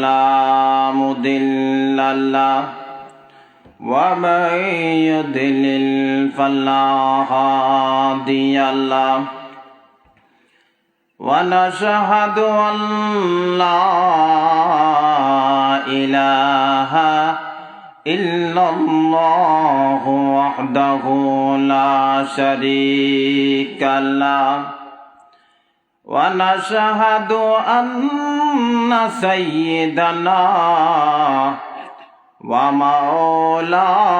لا مضل له ومن يضلل فلا هادي له ونشهد أن لا إله إلا الله وحده لا شريك له ونشهد أن سيدنا ومولانا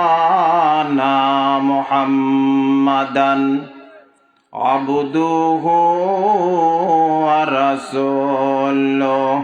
محمدا عبده ورسوله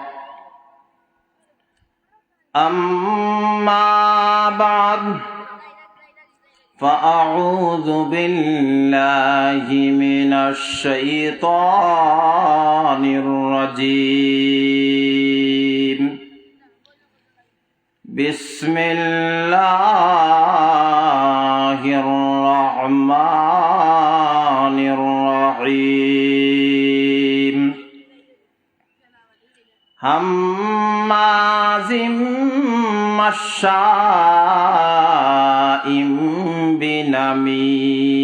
أما بعد فأعوذ بالله من الشيطان الرجيم بسم الله الرحمن الرحيم هماز مشاء بنميم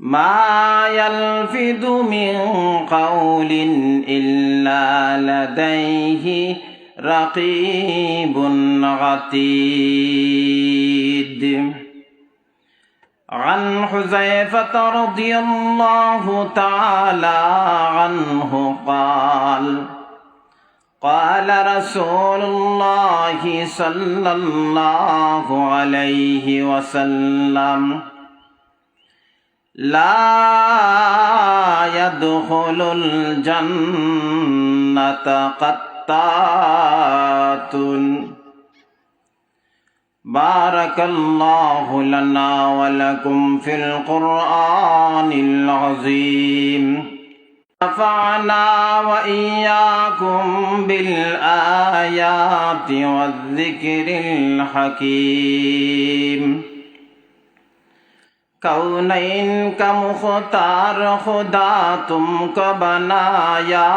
ما يلفظ من قول إلا لديه رقيب عتيد عن حذيفة رضي الله تعالى عنه قال قال رسول الله صلى الله عليه وسلم لا يدخل الجنة قطات. بارك الله لنا ولكم في القرآن العظيم. نفعنا وإياكم بالآيات والذكر الحكيم کونین کا مختار خدا تم کو بنایا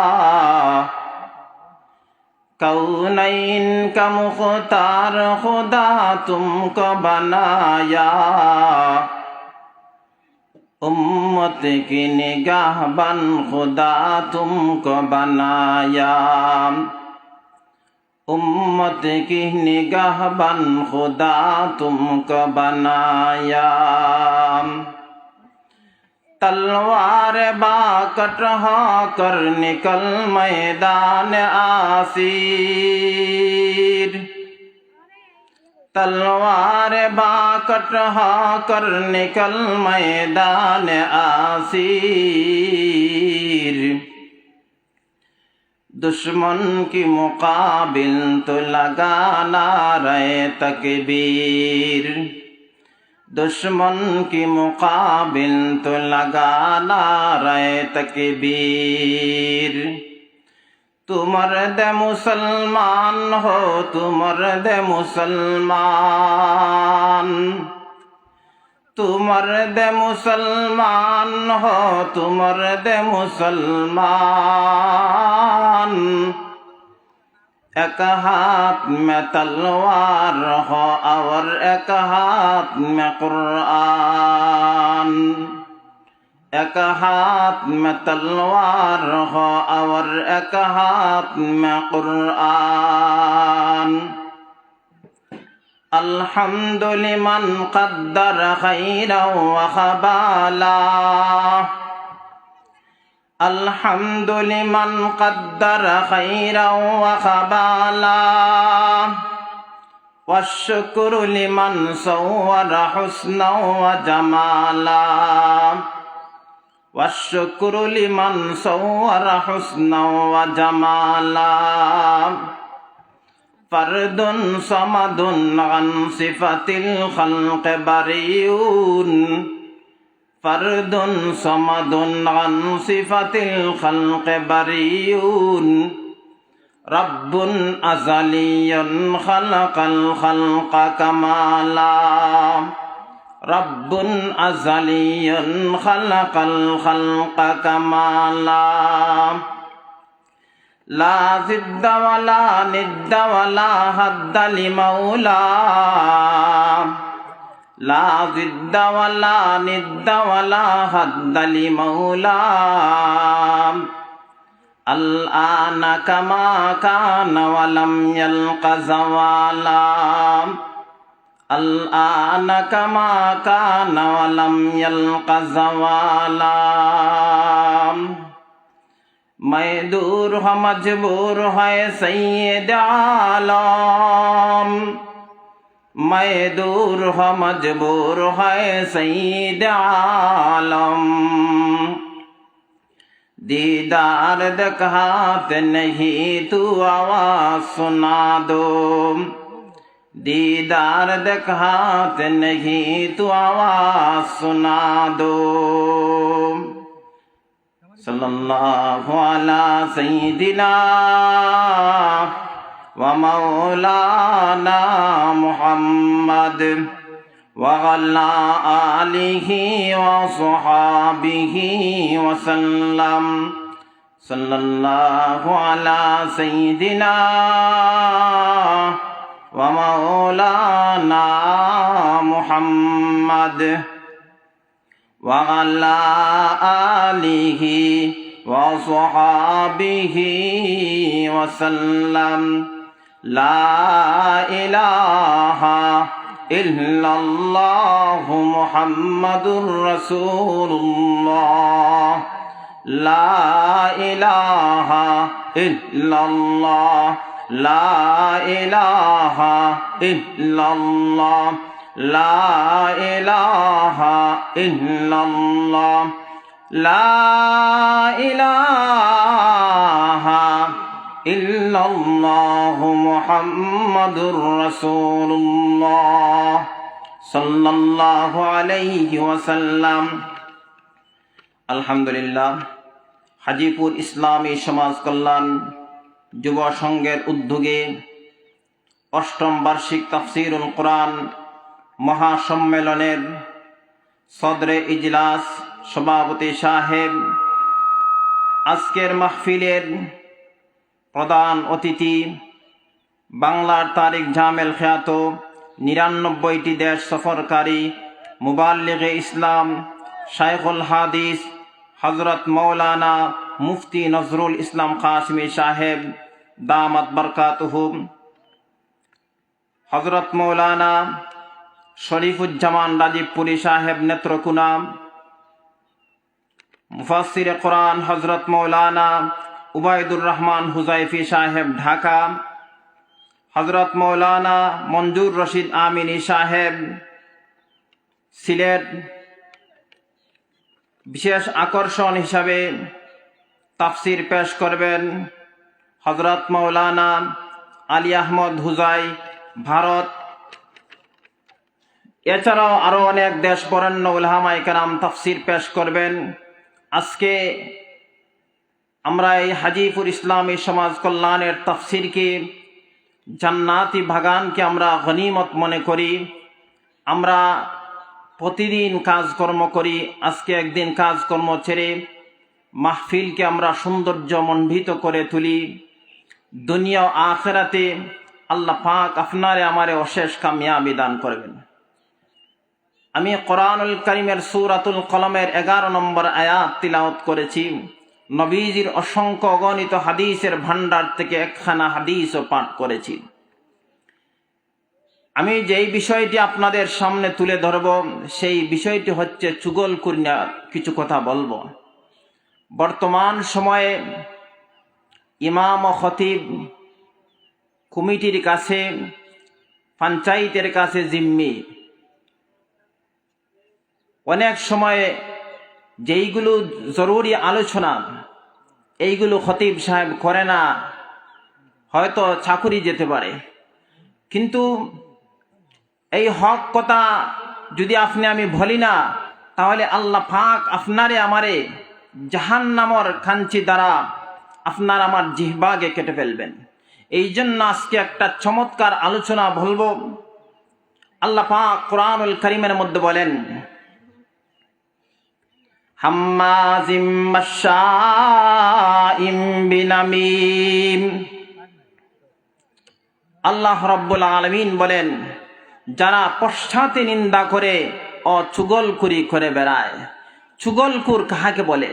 کونین کا مختار خدا تم کو بنایا उम्मत की निगाह बन खुदा तुमको बनाया उम्मत की निगाह बन खुदा तुमको बनाया तलवार बाकट कर निकल मैदान आसीर तलवार बाकट कर निकल मैदान आसीर दुश्मन की मुकाबिल तो लगाना रहे तकबीर दुश्मन की मुकाबिल तो लगाना रहे तकबीर তোমার দে মুসলমান হো, তোমার দে মুসলমান। তোমার দে মুসলমান হো, তোমার দে মুসলমান। এক হাত মে তলোয়ার হো আর এক হাত মে কুরআন। एक हाथ में तलवार हो और एक हाथ में कुरान الحمد لمن قدر خيرا وخبالا الحمد لمن قدر خيرا وخبالا والشكر لمن صور حسنا وجمالا والشكر لمن صور حسنا وجمالا فرد صمد عن صفة الخلق بريء فرد صمد عن صفة الخلق بريء رب أزلي خلق الخلق كمالا رب أزلي خلق الخلق كمالا لا ضد ولا ند ولا هد لمولى لا ضد ولا ند ولا هد لمولى الآن كما كان ولم يلق زوالا الآن كما كان ولم يلق زوالا ميدور ہو مجبور ہے سید عالم ميدور ہو مجبور ہے سید عالم دیدار دکھات نہیں تو آواز سنا دو दीदार दखात नहीं तू आवाज सुना दो सल्लल्लाहु अला सय्यिदिना व मौलाना मुहम्मद وعلى آله وصحابه وسلم صلى الله على سيدنا ومولانا محمد وعلى آله وصحابه وسلم. لا إله إلا الله محمد رسول الله. لا إله إلا الله লা ইলাহা ইল্লাল্লাহ, লা ইলাহা ইল্লাল্লাহ, লা ইলাহা ইল্লাল্লাহ মুহাম্মাদুর রাসূলুল্লাহ, সাল্লাল্লাহু আলাইহি ওয়াসাল্লাম। আলহামদুলিল্লাহ, হাজিপুর ইসলামী সমাজ কল্যাণ যুব সংঘের উদ্যোগে অষ্টম বার্ষিক তাফসিরুল কোরআন মহাসম্মেলনের সদরে ইজলাস সভাপতি সাহেব আজকের মাহফিলের প্রধান অতিথি বাংলার তারিক জামেল খ্যাত নিরানব্বইটি দেশ সফরকারী মুবাল্লিগে ইসলাম শাইখুল হাদিস হজরত মৌলানা মুফতি নজরুল ইসলাম কাশমি সাহেব, দামাত বরকাতুহুম হজরত মৌলানা শরীফুজ্জামান রাজীবপুরী সাহেব নেত্রকুনা মুফাসির কোরআন হজরত মৌলানা উবায়দুর রহমান হুজাইফি সাহেব, ঢাকা হজরত মৌলানা মঞ্জুর রশিদ আমিনী সাহেব, সিলেট। বিশেষ আকর্ষণ হিসাবে তাফসির পেশ করবেন হজরত মৌলানা আলী আহমদ হুজাই, ভারত। এছাড়াও আরও অনেক দেশ বরেণ্য উলহামাই কালাম তাফসির পেশ করবেন। আজকে আমরা এই হাজিপুর ইসলামী সমাজ কল্যাণের তাফসিরকে, জান্নাতি বাগানকে আমরা গনিমত মনে করি। আমরা প্রতিদিন কাজকর্ম করি, আজকে একদিন কাজকর্ম ছেড়ে মাহফিলকে আমরা সৌন্দর্য মণ্ডিত করে তুলি। দুনিয়া আখেরাতে আল্লাহ পাক আপনারে আমারে অশেষ কামিয়াবি দান করবেন। আমি কোরআনুল করিমের সুরাতুল কলমের এগারো নম্বর আয়াত তিলাওত করেছি। নবীজির অসংখ্য অগণিত হাদিসের ভান্ডার থেকে একখানা হাদিসও পাঠ করেছি। আমি যেই বিষয়টি আপনাদের সামনে তুলে ধরব, সেই বিষয়টি হচ্ছে চুগল কুরিয়া কিছু কথা বলব। বর্তমান সময়ে ইমাম ও খতিব কমিটির কাছে, পঞ্চায়েতের কাছে জিম্মি। অনেক সময়ে যেইগুলো জরুরি আলোচনা, এইগুলো খতিব সাহেব করে না, হয়তো চাকুরি যেতে পারে। কিন্তু এই হক কথা যদি আপনি আমি বলি না, তাহলে আল্লাহ ফাক আপনারে আমারে জাহান নামর খাঞ্চি দ্বারা আপনার আমার জিহবাগে কেটে ফেলবেন। এই জন্য আজকে একটা চমৎকার আলোচনা বলব। আল্লাহ পাক কোরআনুল করিমের মধ্যে বলেন আল্লাহ রব্বুল আলমিন বলেন, যারা পশ্চাতে নিন্দা করে ও চুগলকুরি করে বেড়ায় চুগলকুর কাহাকে বলে?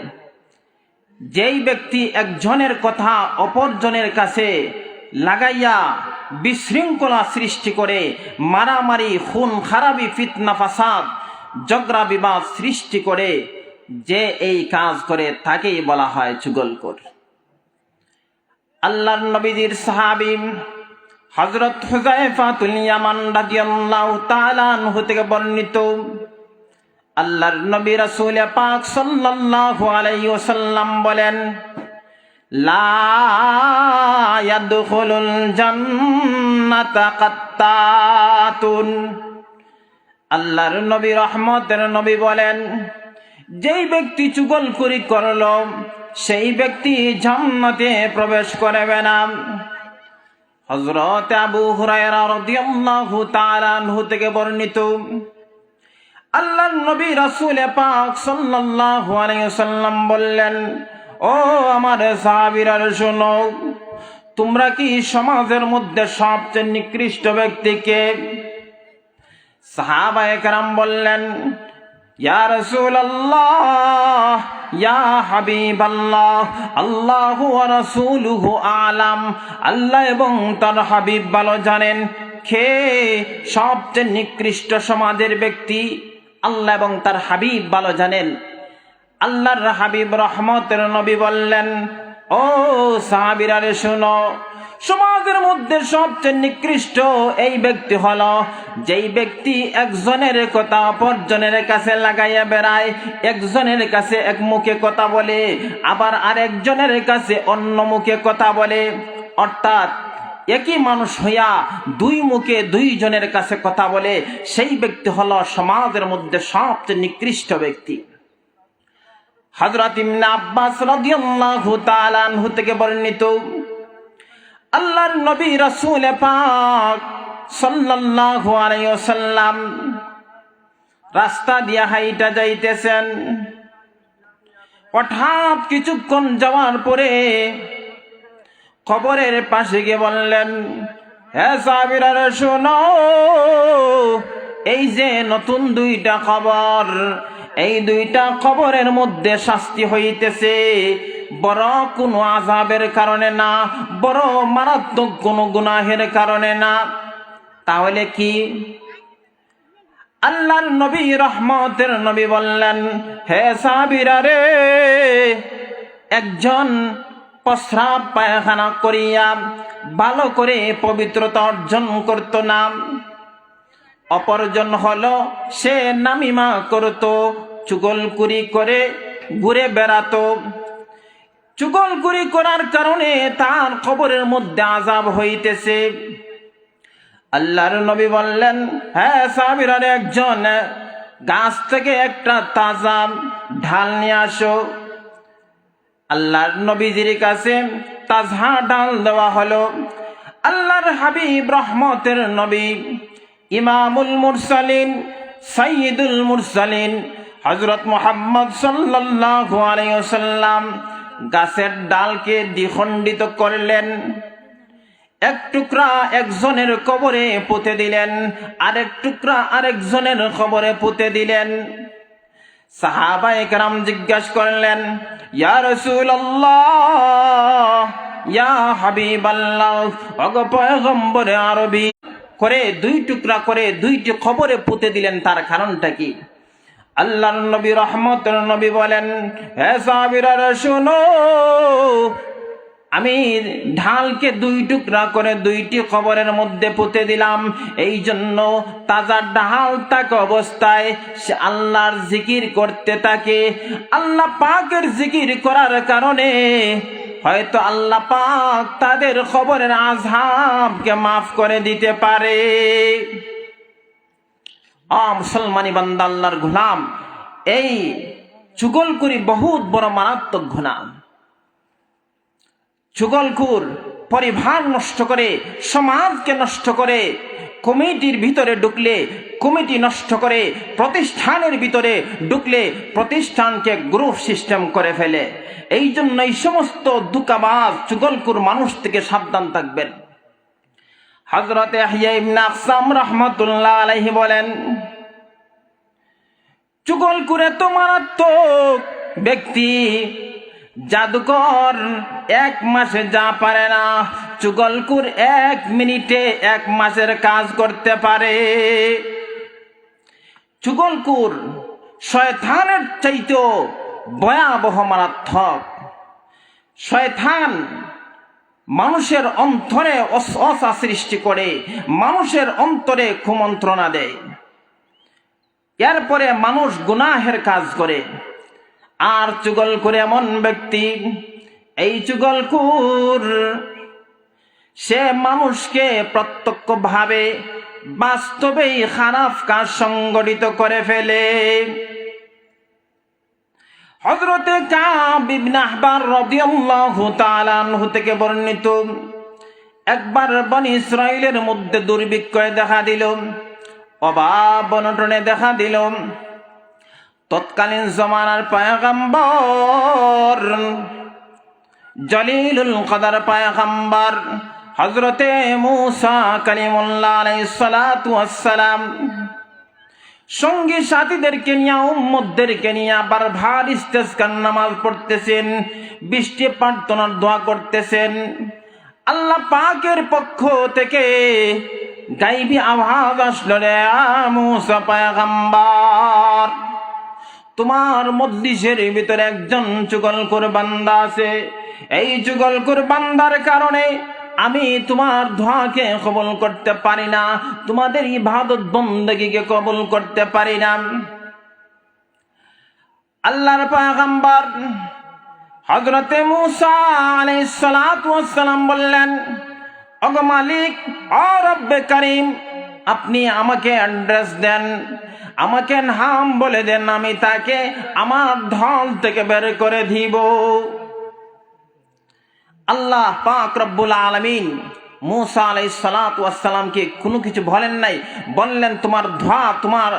যেই ব্যক্তি একজনের কথা অপরজনের কাছে লাগাইয়া বিশৃঙ্খলা সৃষ্টি করে, মারামারি, খুন, খারাপি, ফিতনা, ফাসাদ জগরা বিবাদ সৃষ্টি করে, যে এই কাজ করে তাকেই বলা হয় চুগলকুর। আল্লাহ নবীজির সাহাবিম হজরত হুজাইফাতুল ইয়ামান রাদিয়াল্লাহু তাআলা আনহু থেকে বর্ণিত আল্লাহর নবী রাসূল পাক সাল্লাল্লাহু আলাইহি ওয়াসাল্লাম বলেন, লা ইয়াদখুলুল জান্নাতা কাত্তাতুন। আল্লাহর নবী রহমতের নবী বলেন, যেই ব্যক্তি চুগলখুরি করল, সেই ব্যক্তি জান্নাতে প্রবেশ করবে না। হজরত আবু হুরায়রা রাদিয়াল্লাহু তাআলা আনহু থেকে বর্ণিত আল্লাহর নবী রাসূল পাক সাল্লাল্লাহু আলাইহি ওয়াসাল্লাম বললেন, ও আমার সাহাবীরা, শোনো, তোমরা কি সমাজের মধ্যে সবচেয়ে নিকৃষ্ট ব্যক্তিকে সাহাবায়ে কেরাম বললেন, ইয়া রাসূলুল্লাহ, ইয়া হাবিবাল্লাহ, আল্লাহু ওয়া রাসূলুহু আলাম, আল্লাহ এবং তার হাবিব ভালো জানেন খে সবচেয়ে নিকৃষ্ট সমাজের ব্যক্তি? আল্লাহ এবং তার হাবিব ভালো জানেন। আল্লাহর হাবিব রহমতের নবী বললেন, ও সাহাবিরা রে শোনো, সমাজের মধ্যে সবচেয়ে নিকৃষ্ট এই ব্যক্তি হলো যেই ব্যক্তি একজনের কথা অপরজনের কাছে লাগাইয়া বেড়ায়, একজনের কাছে এক মুখে কথা বলে, আবার আরেকজনের কাছে অন্য মুখে কথা বলে। অর্থাৎ একই মানুষ হইয়া দুই মুখে দুইজনের কাছে কথা বলে, সেই ব্যক্তি হলো সমাজের মধ্যে সবচেয়ে নিকৃষ্ট ব্যক্তি। হযরত ইবনে আব্বাস রাদিয়াল্লাহু তাআলা আনহু থেকে বর্ণিত, আল্লাহর নবী রাসূল পাক সাল্লাল্লাহু আলাইহি রাস্তা দিয়া হাইটা যাইতেছেন। হঠাৎ কিছুক্ষণ যাওয়ার পরে কবরের পাশে গিয়ে বললেন হ্যাঁ সাবিরা শোনো, এই যে নতুন দুইটা খবর, এই দুইটা খবরের মধ্যে শাস্তি হইতেছে। বড় কোনো আজাবের কারণে না, বড় মারাত্মক কোনো গুনাহের কারণে না। তাহলে কি? আল্লাহর নবী রহমতের নবী বললেন, হে সাবিরা রে একজন প্রস্রাব পায়খানা করিয়া ভালো করে পবিত্রতা অর্জন করত না। অপরজন হলো, সে নামিমা করত চুগলকুরি করে ঘুরে বেড়াতো। চুগলকুরি করার কারণে তার খবরের মধ্যে আজাব হইতেছে। আল্লাহর নবী বললেন হ্যাঁ সাবিরার একজন, গাছ থেকে একটা তাজা ঢাল নিয়ে আসো। আল্লাহর নবীজির কাছে তাজহা ডাল দেওয়া হলো। আল্লাহর হাবিব রহমতের নবী, ইমামুল মুরসালিন সাইদুল মুরসালিন হজরত মোহাম্মদ ওয়াসাল্লাম গাছের ডালকে দ্বিখণ্ডিত করলেন। এক টুকরা একজনের কবরে পুঁতে দিলেন, আরেক টুকরা আরেকজনের কবরে পুঁতে দিলেন। সাহাবা একরাম জিজ্ঞাসা করলেন, ইয়া রাসূলুল্লাহ, ইয়া হাবিবাল্লাহ পয়গম্বরে আরবি, করে দুই টুকরা করে দুইটি খবরে পুঁতে দিলেন, তার কারণটা কি? আল্লাহর নবী রহমত নবী বলেন, হে সাহাবীরা শোনো আমি ঢালকে দুই টুকরা করে দুইটি কবরের মধ্যে পুঁতে দিলাম। এই জন্য তাজা ঢাল তাক অবস্থায় সে আল্লাহর জিকির করতে থাকে। আল্লাহ পাকের জিকির করার কারণে হয়তো আল্লাহ পাক তাদের খবরের আজহাবকে মাফ করে দিতে পারে। মুসলমানি বান্দা, আল্লাহর গোলাম, এই চুগলকুরি বহুত বড় মারাত্মক গুণা চুগলকুর পরিবার নষ্ট করে, সমাজকে নষ্ট করে, কমিটির ভিতরে ঢুকলে কমিটি নষ্ট করে, প্রতিষ্ঠানের ভিতরে ঢুকলে প্রতিষ্ঠানকে গ্রুপ সিস্টেম করে ফেলে। এই জন্য এই সমস্ত দুকাবাজ চুগলকুর মানুষ থেকে সাবধান থাকবেন। হজরতে রহমতুল্লাহ আলাইহি বলেন চুগল করে তো মারাত্মক ব্যক্তি জাদুকর এক মাসে যা পারে না চুগলকুর এক মিনিটে এক মাসের কাজ করতে পারে। চুগলকুর শয়থানের চাইতেও ভয়াবহ মারাত্মক। শয়থান মানুষের অন্তরে অসা সৃষ্টি করে, মানুষের অন্তরে কুমন্ত্রণা দেয়। এরপরে মানুষ গুনাহের কাজ করে। আর চুগল করে এমন ব্যক্তি, এই চুগলকুর সে মানুষকে প্রত্যক্ষভাবে বাস্তবেই খারাপ কাজ সংগঠিত করে ফেলে। হজরতে থেকে বর্ণিত, একবার বনি ইসরাইলের মধ্যে দুর্ভিক্ষয় দেখা দিল অভাব বনটনে দেখা দিল। তৎকালীন জমানার পায়গাম্বর জলিলুল কদার পায়গাম্বর হজরতে মুসা কালিমুল্লাহ ওয়াসসালাম সঙ্গী সাথীদেরকে নিয়ে উম্মদদেরকে নিয়ে আবার ভার ইস্তেসকার নামাজ পড়তেছেন, বৃষ্টি প্রার্থনার দোয়া করতেছেন। আল্লাহ পাকের পক্ষ থেকে গাইবি আওয়াজ আসলো রে মুসা পায়গাম্বার। তোমার মদ্দিসের ভিতরে একজন চুগল বান্দা আছে। এই চুগলকুর বান্দার কারণে আমি তোমার ধোঁয়াকে কবল করতে পারি না, তোমাদের ইবাদত বন্দগীকে কবল করতে পারি না। আল্লাহর পায়গাম্বার হজরতে মুসা আলাইহিস সালাম বললেন, ওগো মালিক, ও রব্বে করিম আপনি আমাকে অ্যাড্রেস দেন, আমাকে নাম বলে দেন, আমি তাকে আমার ধন থেকে বের করে দিব। আল্লাহ পাক রব্বুল আলমিন মুসা আলাই সালাতামকে কোনো কিছু বলেন নাই, বললেন, তোমার ধোয়া তোমার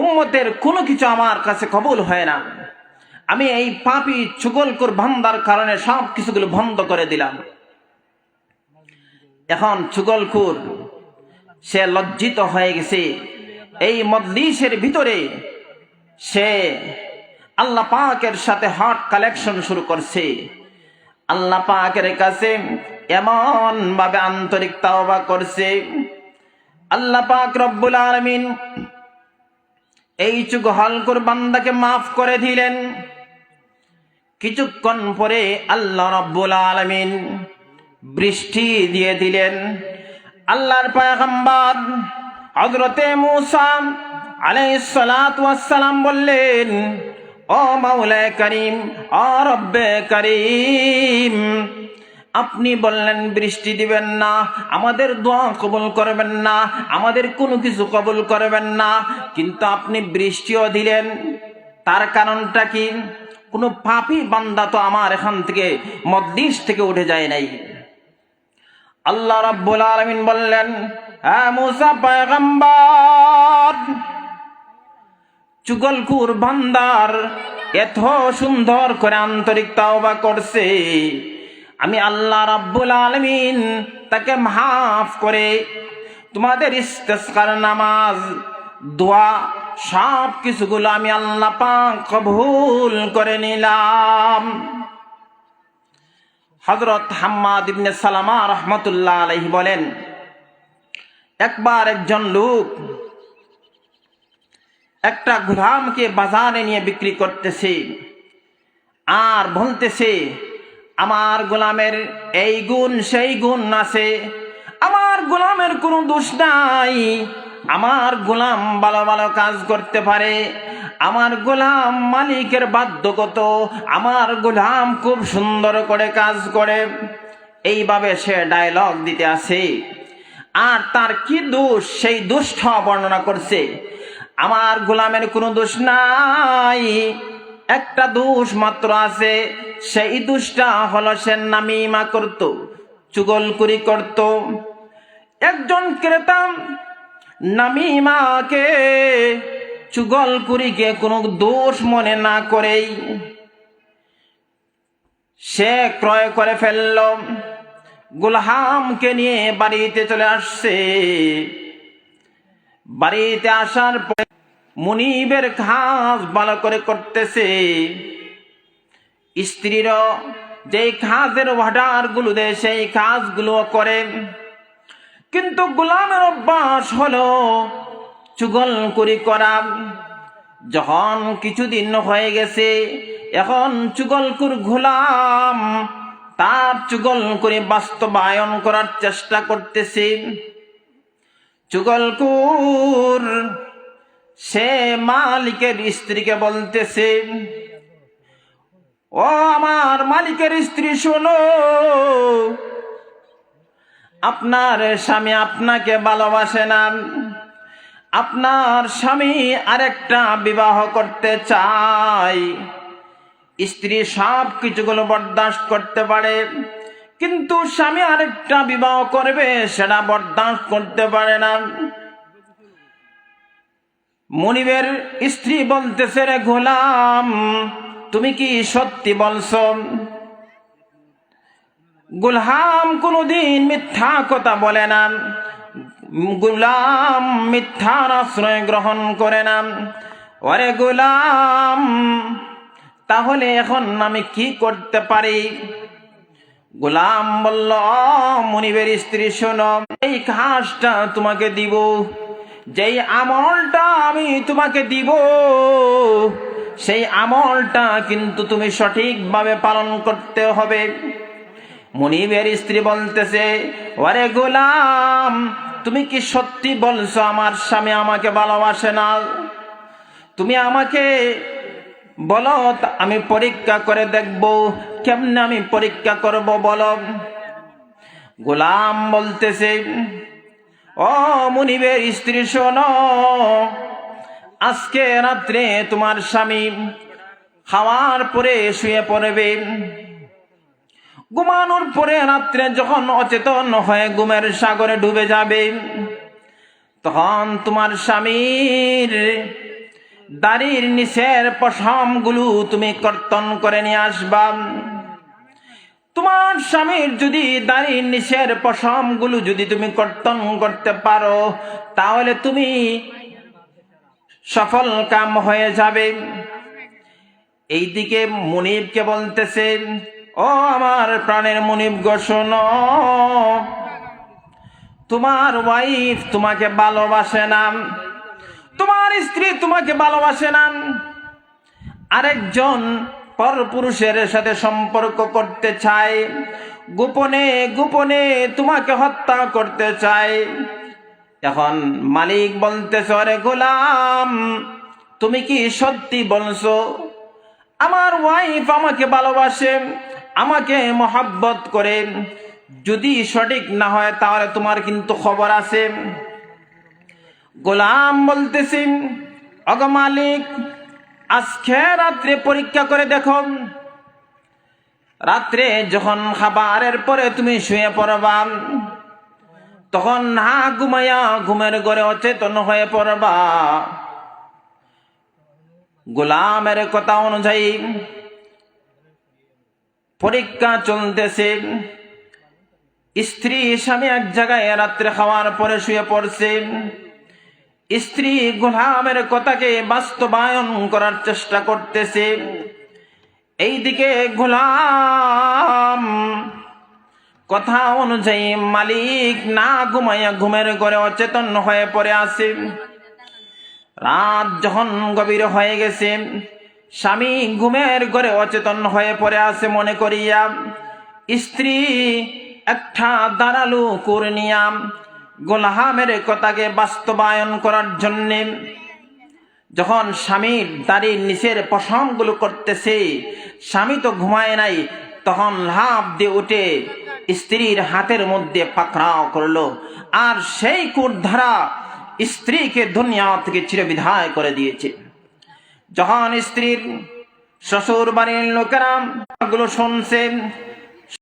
উম্মতের কোনো কিছু আমার কাছে কবুল হয় না। আমি এই পাপি চুগলকুর ভান্দার কারণে সব কিছুগুলো বন্ধ করে দিলাম। এখন চুগলকুর সে লজ্জিত হয়ে গেছে। এই মজলিসের ভিতরে সে আল্লাহ পাকের সাথে হট কালেকশন শুরু করছে। আল্লাহ পাকের কাছে এমন ভাবে আন্তরিক তাওবা করছে। আল্লাহ পাক রব্বুল আলমিন এই চুক হলকুর বান্দাকে মাফ করে দিলেন। কিছুক্ষণ পরে আল্লাহ রব্বুল আলমিন বৃষ্টি দিয়ে দিলেন। আল্লাহর পায়গাম্বার হজরতে মুসা আলাইসালাম বললেন, ও মাওলায় করিম, ও রব্বে করিম, আপনি বললেন, বৃষ্টি দিবেন না, আমাদের দোয়া কবুল করবেন না, আমাদের কোনো কিছু কবুল করবেন না, কিন্তু আপনি বৃষ্টিও দিলেন। তার কারণটা কি? কোনো পাপি বান্দা তো আমার এখান থেকে, মদ্দিস থেকে উঠে যায় নাই। আল্লাহ রাব্বুল আলামিন বললেন হ্যাঁ মুসা পয়গম্বর, চুগলকুর বান্দার এত সুন্দর করে আন্তরিক তাওবা করছে। আমি আল্লাহ রাব্বুল আলামিন তাকে মাফ করে তোমাদের ইস্তেসকার নামাজ, দোয়া সব কিছুগুলো আমি আল্লাহ পাক কবুল করে নিলাম। হজরত হাম্মাদ ইবনে সালামা রহমতুল্লাহ আলহি বলেন, একবার একজন লোক একটা গোলামকে বাজারে নিয়ে বিক্রি করতেছে আর বলতেছে, আমার গোলামের এই গুণ, সেই গুণ আছে, আমার গোলামের কোনো দোষ নাই, আমার গোলাম ভালো ভালো কাজ করতে পারে আমার গোলাম মালিকের বাধ্যগত, আমার গোলাম খুব সুন্দর করে কাজ করে। এইভাবে সে ডায়লগ দিতে আছে আর তার কি দোষ? সেই দুষ্ট বর্ণনা করছে। আমার গোলামের কোনো দোষ নাই। একটা দোষ মাত্র আছে। সেই দোষটা হলো সে নামিমা করত, চুগলকুরি করত। একজন ক্রেতা নামিমাকে চুগলকুরিকে কোনো দোষ মনে না করেই সে ক্রয় করে ফেলল। গুলহামকে নিয়ে বাড়িতে চলে আসছে। বাড়িতে আসার পরে মুনিবের ঘাস ভালো করে করতেছে। স্ত্রীর যে কাজের অর্ডারগুলো দেয়, সেই কাজগুলো করে। কিন্তু গোলামের অভ্যাস হলো চুগল করি করা। যখন কিছুদিন হয়ে গেছে, এখন চুগলকুর গোলাম তার চুগল করে বাস্তবায়ন করার চেষ্টা করতেছে। চুগলকুর সে মালিকের স্ত্রীকে বলতেছে, ও আমার মালিকের স্ত্রী, শোনো, আপনার স্বামী আপনাকে ভালোবাসে না। আপনার স্বামী আরেকটা বিবাহ করতে চায়। স্ত্রী সব কিছুগুলো বরদাস্ত করতে পারে, কিন্তু স্বামী আরেকটা বিবাহ করবে, সেটা বরদাস্ত করতে পারে না। মনিবের স্ত্রী বলতেছে, রে গোলাম, তুমি কি সত্যি বলছো? গুলহাম কোনদিন মিথ্যা কথা বলে না। গুলাম মিথ্যার আশ্রয় গ্রহণ করে না। ওরে গুলাম, তাহলে এখন আমি কি করতে পারি? গোলাম বলল, মনিবের স্ত্রী, শোনো, এই ঘাসটা তোমাকে দিব, যেই আমলটা আমি তোমাকে দিব, সেই আমলটা কিন্তু তুমি সঠিকভাবে পালন করতে হবে। মনিবের স্ত্রী বলতেছে, ওরে গোলাম তুমি কি সত্যি বলছো আমার স্বামী আমাকে ভালোবাসে না? তুমি আমাকে বলো আমি পরীক্ষা করে দেখব, কেমনে আমি পরীক্ষা করব বলো। গোলাম বলতেছে, ও মুনিবের স্ত্রী, শোনো, আজকে রাত্রে তোমার স্বামী খাওয়ার পরে শুয়ে পড়বে। ঘুমানোর পরে রাত্রে যখন অচেতন হয়ে ঘুমের সাগরে ডুবে যাবে, তখন তোমার স্বামীর দাড়ির নিচের পশমগুলো তুমি কর্তন করে নিয়ে আসবা। তোমার স্বামীর যদি দাড়ির নিচের পশমগুলো যদি তুমি কর্তন করতে পারো, তাহলে তুমি সফল কাম হয়ে যাবে। এইদিকে মুনিবকে বলতেছে ও আমার প্রাণের মুনিব গোসন তোমার ওয়াইফ তোমাকে ভালোবাসে না। তোমার স্ত্রী তোমাকে ভালোবাসে না। আরেকজন পরপুরুষের সাথে সম্পর্ক করতে চায়, গোপনে গোপনে তোমাকে হত্যা করতে চায়। এখন মালিক বলতেছে অরে গোলাম, তুমি কি সত্যি বলছো? আমার ওয়াইফ আমাকে ভালোবাসে। আমাকে মহাব্বত করে যদি সঠিক না হয়, তাহলে তোমার কিন্তু খবর আছে। গোলাম বলতেছি অগ মালিক, আজকে রাত্রে পরীক্ষা করে দেখো। রাত্রে যখন খাবারের পরে তুমি শুয়ে পড়বা, তখন না ঘুমাইয়া ঘুমের ঘরে অচেতন হয়ে পড়বা। গোলামের কথা অনুযায়ী পরীক্ষা চলতেছে। স্ত্রী স্বামী এক জায়গায় রাত্রে খাওয়ার পরে শুয়ে পড়ছে। স্ত্রী গোলামের কথাকে বাস্তবায়ন করার চেষ্টা করতেছে। এইদিকে গোলাম কথা অনুযায়ী মালিক না ঘুমাইয়া ঘুমের ঘরে অচেতন হয়ে পড়ে আছে। রাত যখন গভীর হয়ে গেছে স্বামী ঘুমের ঘরে অচেতন হয়ে পড়ে আছে মনে করিয়া। স্ত্রী একটা দাঁড়ালু করে নিয়াম গোলাহামের কথাকে বাস্তবায়ন করার জন্যে। যখন স্বামীর দাড়ির নিচের পশমগুলো করতেছে, স্বামী তো ঘুমায় নাই, তখন লাভ দিয়ে উঠে স্ত্রীর হাতের মধ্যে পাকড়াও করল। আর সেই কুর্ধারা স্ত্রীকে দুনিয়া থেকে চিরবিধায় করে দিয়েছে। যখন স্ত্রীর শ্বশুর বাড়ির লোকেরা গুলো শুনছে।